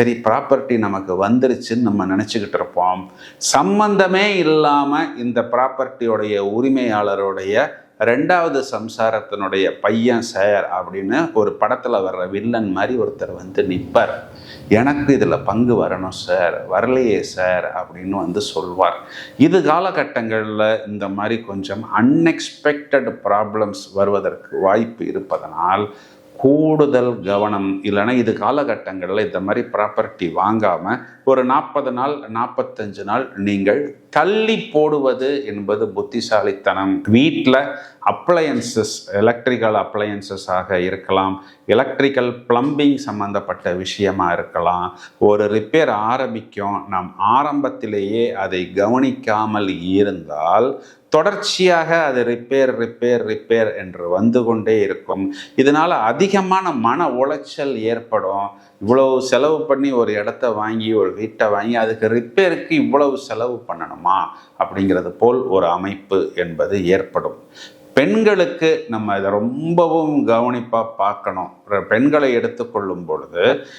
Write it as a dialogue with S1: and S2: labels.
S1: சரி ப்ராப்பர்ட்டி நமக்கு வந்துருச்சுன்னு நம்ம நினச்சிக்கிட்டு இருப்போம். சம்பந்தமே இல்லாமல் இந்த ப்ராப்பர்ட்டியோடைய உரிமையாளருடைய ரெண்டாவது சம்சாரத்தினுடைய பையன் சார் அப்படின்னு ஒரு படத்தில் வர்ற வில்லன் மாதிரி ஒருத்தர் வந்து நிற்பார் எனக்கு இதில் பங்கு வரணும் சார் வரலையே சார் அப்படின்னு வந்து சொல்வார். இது காலகட்டங்களில் இந்த மாதிரி கொஞ்சம் அன்எக்ஸ்பெக்டட் ப்ராப்ளம்ஸ் வருவதற்கு வாய்ப்பு இருப்பதனால் கூடுதல் கவனம். இல்லைன்னா இது காலகட்டங்களில் இந்த மாதிரி ப்ராப்பர்ட்டி வாங்காமல் ஒரு நாற்பது நாள் நாற்பத்தஞ்சு நாள் நீங்கள் தள்ளி போடுவது என்பது புத்திசாலித்தனம். வீட்டில் அப்ளையன்சஸ் எலக்ட்ரிக்கல் அப்ளையன்சஸாக இருக்கலாம். எலக்ட்ரிக்கல் பிளம்பிங் சம்மந்தப்பட்ட விஷயமாக இருக்கலாம். ஒரு ரிப்பேர் ஆரம்பிக்கும். நாம் ஆரம்பத்திலேயே அதை கவனிக்காமல் இருந்தால் தொடர்ச்சியாக அது ரிப்பேர் ரிப்பேர் ரிப்பேர் என்று வந்து கொண்டே இருக்கும். இதனால் அதிகமான மன உளைச்சல் ஏற்படும். இவ்வளவு செலவு பண்ணி ஒரு இடத்த வாங்கி ஒரு வீட்டை வாங்கி அதுக்கு ரிப்பேருக்கு இவ்வளவு செலவு பண்ணணுமா? அப்படிங்கிறது போல் ஒரு அமைப்பு என்பது ஏற்படும். பெண்களுக்கு நம்ம இதை ரொம்பவும் கவனிப்பாக பார்க்கணும். பெண்களை எடுத்துக்கொள்ளும் பொழுது